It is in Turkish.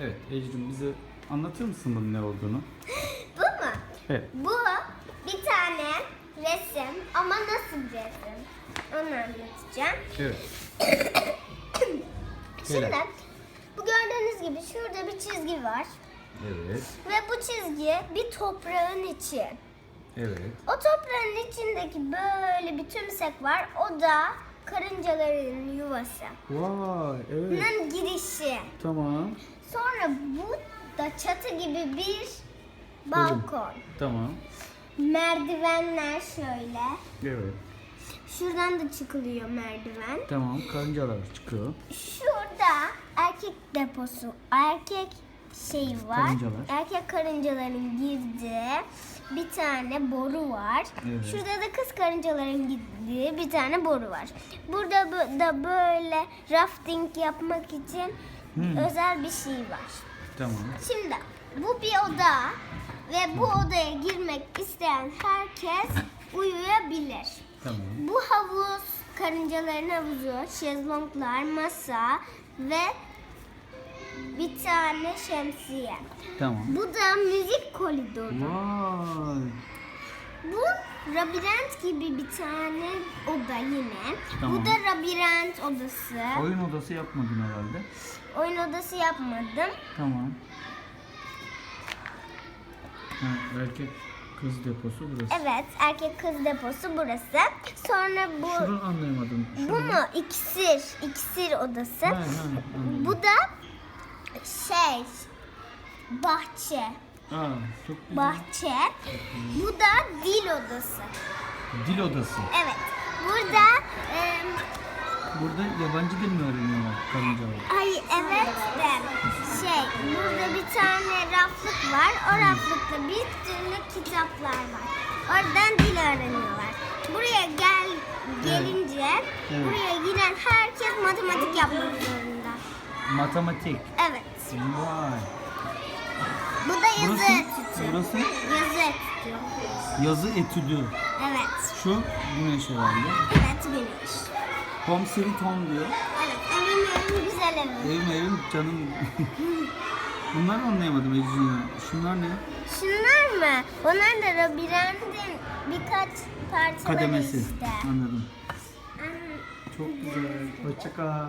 Evet Ecrin bize anlatır mısın bunun ne olduğunu? Bu mu? Evet. Bu bir tane resim ama nasıl bir resim? Onu anlatacağım. Evet. Şimdi Helal. bu gördüğünüz gibi şurada bir çizgi var. Evet. Ve bu çizgi bir toprağın içi. Evet. O toprağın içindeki böyle bir tümsek var. O da karıncaların yuvası. Vay evet. Bunun girişi. Tamam. Sonra bu da çatı gibi bir balkon. Tamam. Merdivenler şöyle. Evet. Şuradan da çıkılıyor merdiven. Tamam. Karıncalar çıkıyor. Şurada erkek deposu, erkek şey var. Karıncalar. Erkek karıncaların girdiği bir tane boru var. Evet. Şurada da kız karıncaların girdiği bir tane boru var. Burada da böyle rafting yapmak için Hmm. özel bir şey var. Tamam. Şimdi bu bir oda ve bu odaya girmek isteyen herkes uyuyabilir. Tamam. Bu havuz, karıncaların havuzu, şezlonglar, masa ve bir tane şemsiye. Tamam. Bu da müzik koridoru. Vay. Bu labirent gibi bir tane oda yine. Tamam. Bu da labirent odası. Oyun odası yapmadın herhalde. Oyun odası yapmadım. Tamam. Ha, erkek kız deposu burası. Evet, erkek kız deposu burası. Sonra bu Şunu anlayamadım. Şunu. bu mu? İksir, iksir odası. Ha, ha, anladım. Bu da şey bahçe. Aa, çok güzel. Bahçe. Bu da dil odası. Dil odası. Evet. Burada e, Burada yabancı dil mi öğreniyorlar karıncalar? ay evet de şey burada bir tane raflık var. O raflıkta bir türlü kitaplar var. Oradan dil öğreniyorlar. Buraya gel gelince Evet. buraya giren herkes matematik yapmak zorunda. Matematik. Evet. Vay. Bu da yazı Burası, etütü. burası Yazı etütü. yazı etüdü. Evet. Şu güneş herhalde. Evet güneş. Tom Sweet Home diyor. Evet evim evim güzel evim. Evim evim canım. Bunları anlayamadım Ecrin. Şunlar ne? Şunlar mı? Onlar da labirentin birkaç parçaları Kademesi. işte. Anladım. Çok güzel. Hoşça kal.